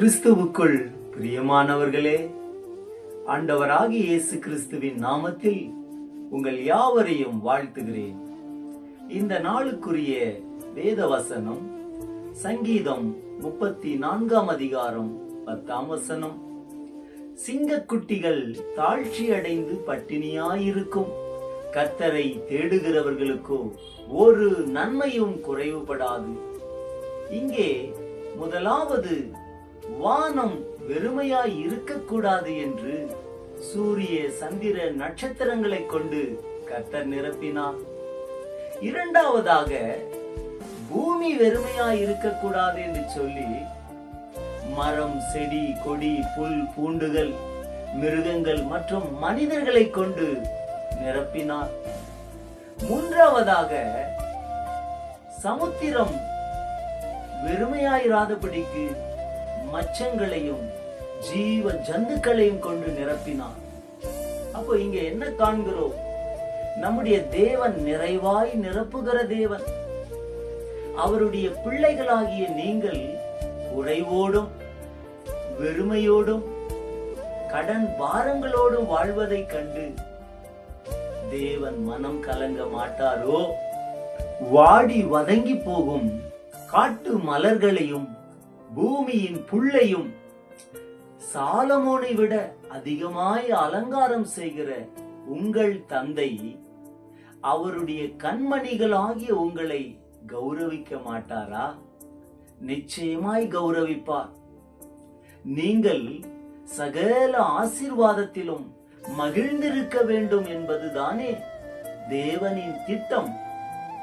கிறிஸ்துவுக்குள். பிரியமானவர்களே ஆண்டவராகிய இயேசு கிறிஸ்துவின் நாமத்தில் உங்கள் யாவரையும் வாழ்த்துகிறேன். இந்த நாளுக்குரிய வேத வசனம் சங்கீதம் முப்பத்தி நான்காம் அதிகாரம் பத்தாம் வசனம். சிங்கக்குட்டிகள் தாழ்ச்சி அடைந்து பட்டினியாயிருக்கும். கர்த்தரை தேடுகிறவர்களுக்கோ ஒரு நன்மையும் குறைவுபடாது. இங்கே முதலாவது வானம் வெறுமையாய் இருக்கக்கூடாது என்று சூரிய சந்திர நட்சத்திரங்களை கொண்டு கர்த்தர் நிரப்பினார். இரண்டாவதாக பூமி வெறுமையாய் இருக்கக்கூடாது என்று சொல்லி மரம் செடி கொடி புல் பூண்டுகள் மிருகங்கள் மற்றும் மனிதர்களை கொண்டு நிரப்பினார். மூன்றாவதாக சமுத்திரம் வெறுமையாயிராதபடிக்கு மச்சங்களையும் ஜீவ ஜந்துக்களையும் கொண்டு நிரப்பினான். அப்போ இங்க என்ன காண்கிறோம்? நம்முடைய தேவன் நிறைவாய் நிரப்புகிற தேவன். அவருடைய பிள்ளைகளாகிய நீங்கள் குறைவோடும் வெறுமையோடும் கடன் பாரங்களோடும் வாழ்வதைக் கண்டு தேவன் மனம் கலங்க மாட்டாரோ? வாடி வதங்கி போகும் காட்டு மலர்களையும் பூமியின் புள்ளையும் சாலமோனை விட அதிகமாய் அலங்காரம் செய்கிற உங்கள் தந்தை அவருடைய கண்மணிகளாகிய உங்களை கௌரவிக்க மாட்டாரா? நிச்சயமாய் கௌரவிப்பார். நீங்கள் சகல ஆசிர்வாதத்திலும் மகிழ்ந்திருக்க வேண்டும் என்பதுதானே தேவனின் திட்டம்.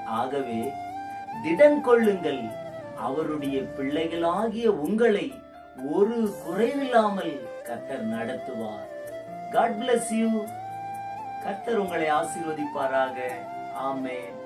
ஆகவே திடன் கொள்ளுங்கள். அவருடைய பிள்ளைகளாகிய உங்களை ஒரு குறைவில்லாமல் கத்தர் நடத்துவார். காட் பிளஸ் யூ கத்தர் உங்களை ஆசீர்வதிப்பாராக. ஆமென்.